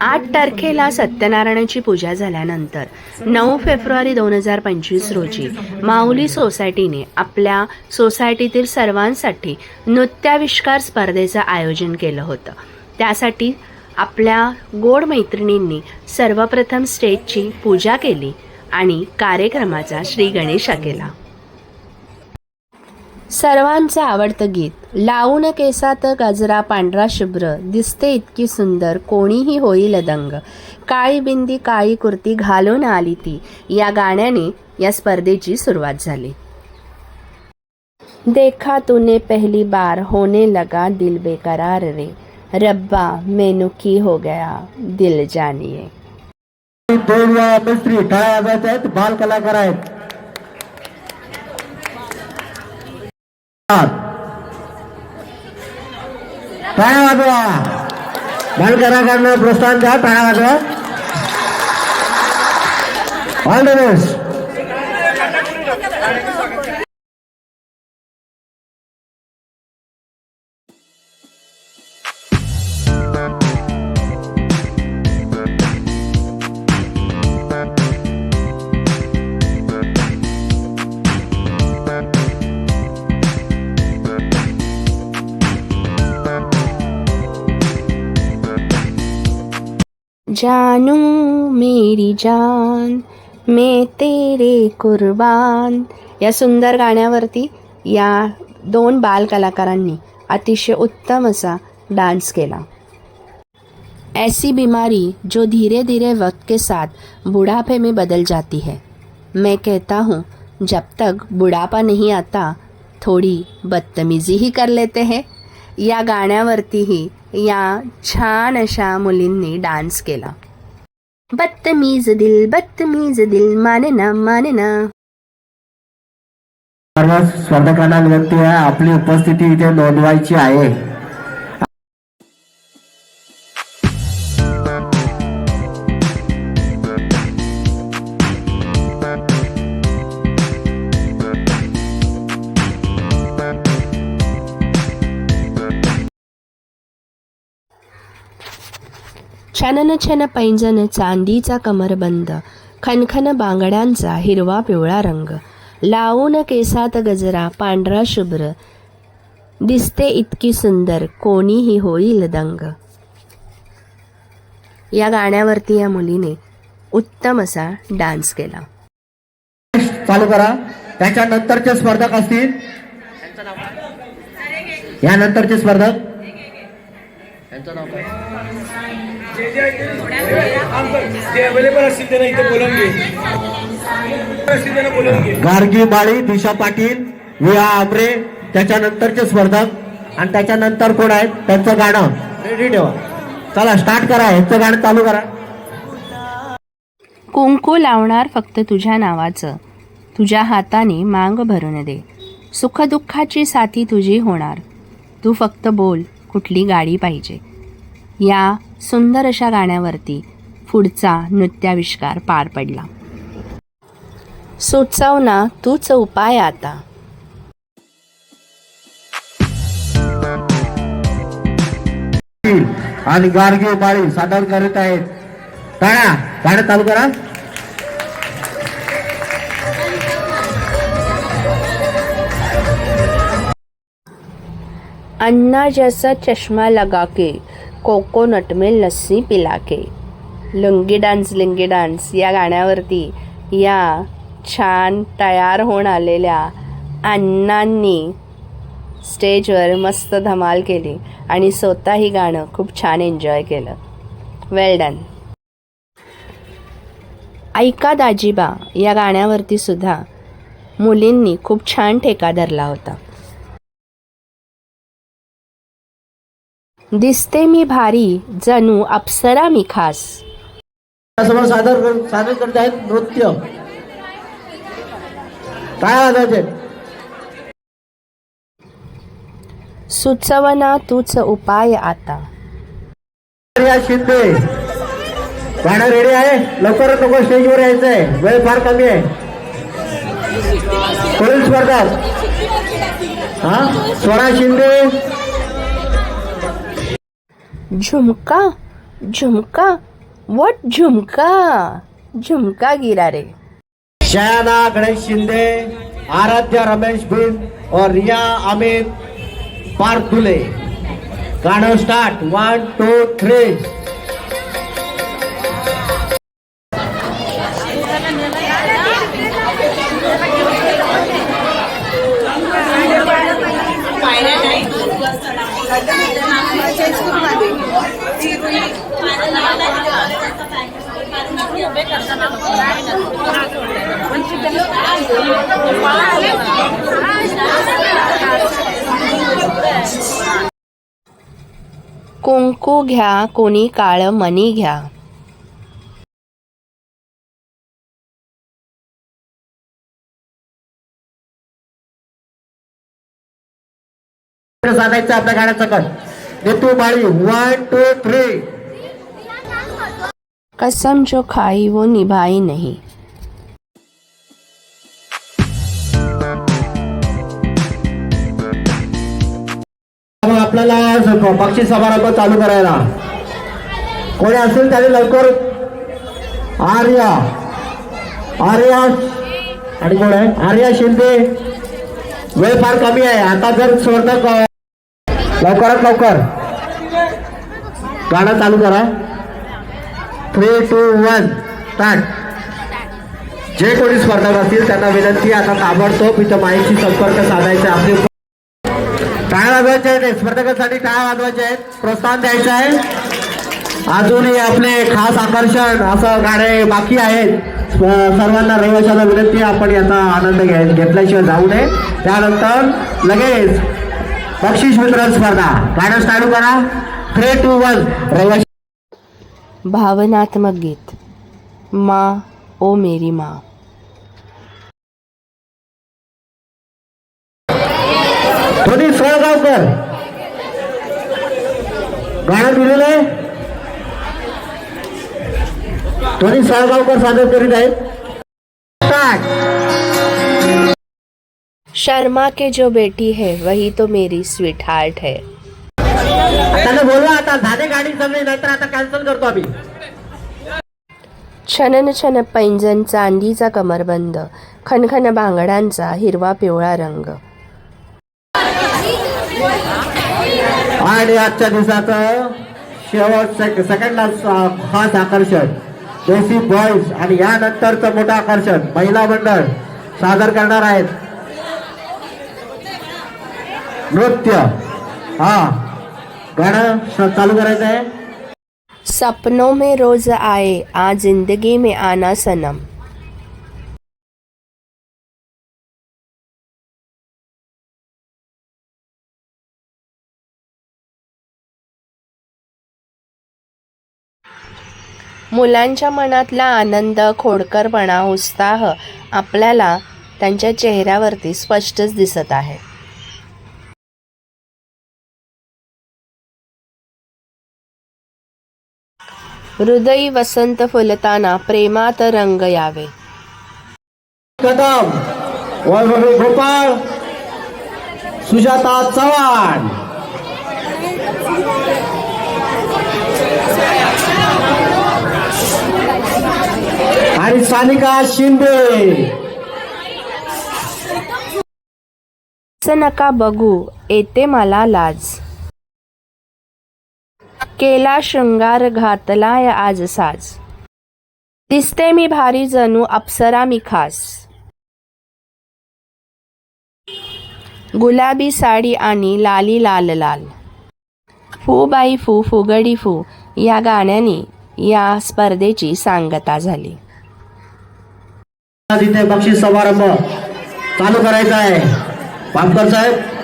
आठ तारखेला सत्यनारायणाची पूजा झाल्यानंतर नऊ फेब्रुवारी दोन हजार पंचवीस रोजी माऊली सोसायटीने आपल्या सोसायटीतील सर्वांसाठी नृत्याविष्कार स्पर्धेचं आयोजन केलं होतं. त्यासाठी आपल्या गोड मैत्रिणींनी सर्वप्रथम स्टेजची पूजा केली आणि कार्यक्रमाचा श्री गणेशा केला. सर्वांचं आवडतं गीत. लावून केसात गजरा पांढरा शुभ्र. दिसते इतकी सुंदर कोणीही होईल दंग. काळी बिंदी काळी कुर्ती घालून आली ती. या गाण्याने या स्पर्धेची सुरुवात झाली. देखा तूने पहिली बार होने लगा दिल बेकरार रे. रब्बा मेनू की हो गया दिल जानिये दोन वेळा मिस्त्री टाळ्या आहेत? बाल कलाकार आहेत. टाळ्या वाजवा. बालकलाकारांना प्रोत्साहन द्या टाळ्या वाजवा. ऑल द बेस्ट जानू मेरी जान, मैं तेरे कुर्बान. या सुंदर गाण्यावरती या दोन बाल कलाकारांनी अतिशय उत्तम असा डान्स केला. ऐसी बीमारी जो धीरे धीरे वक्त के साथ बुढ़ापे में बदल जाती है. मैं कहता हूँ, जब तक बुढ़ापा नहीं आता, थोडी बदतमीजी ही कर लेते हैं. या गाण्यावरतीही या छान अशा मुलींनी डान्स केला. बत्तमीज दिल बदतमीज दिल माने ना माने ना. सर्व स्पर्धकांना विनंती आहे. आपली उपस्थिती इथे नोंदवायची आहे. छनन छन पैंजन चांदीचा कमरबंद खनखन बांगड्यांचा हिरवा पिवळा रंग. लावून केसात गजरा पांढरा शुभ्र. दिसते इतकी सुंदर कोणीही होईल दंग. या गाण्यावरती या मुलीने उत्तम असा डान्स केला. चालू करा. त्याच्यानंतरचे स्पर्धक असतील. यानंतरचे स्पर्धक. अवेलेबल असतील त्यांना इथे बोलवून घे बोलवून घे गार्गी बाळी दिशा पाटील विहा आमरे त्याच्यानंतरचे स्पर्धक. आणि त्याच्यानंतर कोण आहेत? त्यांचं गाणं रेडी ठेवा. चला स्टार्ट करा. यांचं गाणं चालू करा. कुंकू लावणार फक्त तुझ्या नावाचं. तुझ्या हाताने मांग भरून दे. सुखदुःखाची साथी तुझी होणार. तू फक्त बोल कुठली गाडी पाहिजे. या सुंदर अशा गाण्यावरती पुढचा नृत्याविष्कार पार पडला. सुचव ना तूच उपाय आता. आणि गार्गी माळी सादर करीत आहेत. टाळ्या गाणं चालू करा. अन्ना जैसा चष्मा लगा के कोकोनट में लस्सी पिला के लुंगी डान्स लिंगी डान्स या गाण्यावरती या छान तयार होऊन आलेल्या अण्णांनी स्टेजवर मस्त धमाल केली आणि स्वतः ही गाणं खूप छान एन्जॉय केलं. वेल डन ऐका दाजीबा या गाण्यावरती सुद्धा मुलींनी खूप छान ठेका धरला होता. दिसते मी भारी जणू अप्सरा मी खास. समोर सादर कर- सादर करत आहेत नृत्य. काय वाजायचे सुचवना तूच उपाय आता. शिंदे. गाणं रेडी आहे? लवकरात लवकर स्टेजवर यायचंय. वेळ फार कमी आहे. पुढील स्पर्धक हा? स्वरा शिंदे. झुमका झुमका वट झुमका झुमका गिरा रे. शयाना गणेश शिंदे आराध्या रमेश बिन और रिया अमित पारतुले गाणं स्टार्ट वन टू थ्री कुंकू घ्या कोणी काळ मनी घ्या. साधायचं आपल्या गाण्याचं कट. नेतू माळी वन टू थ्री कसम जो खाई वो निभाई नहीं। आपल्याला बक्षीस समारंभ चालू करायला. कोणी असेल त्याने लवकर आर्या. आर्या. आणि कोण आहे? आर्या शिंदे. वेळ फार कमी आहे. आता जर स्पर्धक लवकरात लवकर. गाणं चालू करा. थ्री टू वन स्टार्ट जे कोणी स्पर्धक असतील त्यांना विनंती आता ताबडतोब इथं माहिती संपर्क साधायचा आपले टाळ्या वाजवायचे आहेत स्पर्धकांसाठी टाळ्या वाजवायचे आहेत. प्रोत्साहन द्यायचं आहे. अजूनही आपले खास आकर्षण असं गाणे बाकी आहेत. सर्वांना रहिवाशाला विनंती आपण याचा आनंद घ्या घेतल्याशिवाय जाऊ नये. त्यानंतर लगेच बक्षीस वितरण स्पर्धा. गाणं चालू करा. थ्री टू वन रहिवाशी भावनात्मक गीत। माँ ओ मेरी माँ। धोनी सोळगावकर गाणं दिलेलं आहे। धोनी सोळगावकर सादर करीत आहेत। शर्मा के जो बेटी है वही तो मेरी स्वीट हार्ट है। त्यांना बोलवा आता झाले गाडी सगळी नंतर आता कॅन्सल करतो आम्ही. छनन छन पैंजन चांदीचा कमरबंद खनखन बांगड्यांचा हिरवा पिवळा रंग. आणि आजच्या दिवसाचं शेवट सेक सेकंड खास आकर्षण देसी बॉईज आणि यानंतरचं मोठं आकर्षण महिला मंडळ सादर करणार आहेत. नृत्य हा. गाणं चालू करायचं आहे. सपनों में रोज आए आ जिंदगी में आना सनम। मुलांच्या मनातला आनंद खोडकरपणा उत्साह आपल्याला त्यांच्या चेहऱ्यावरती स्पष्टच दिसत आहे. हृदयी वसंत फुलताना प्रेमात रंग यावे. कदम वैभवी गोपाळ सुजाता चव्हाण. आणि सानिका शिंदे. असं नका बघू येते मला लाज. केला शृंगार घातलाय आज साज. दिसते मी भारी जणू अप्सरा मी खास. गुलाबी साडी आणि लाली लाल लाल. फू बाई फू फुगडी फू या गाण्याने या स्पर्धेची सांगता झाली. तिथे बक्षीस समारंभ चालू करायचा आहे. पामकर साहेब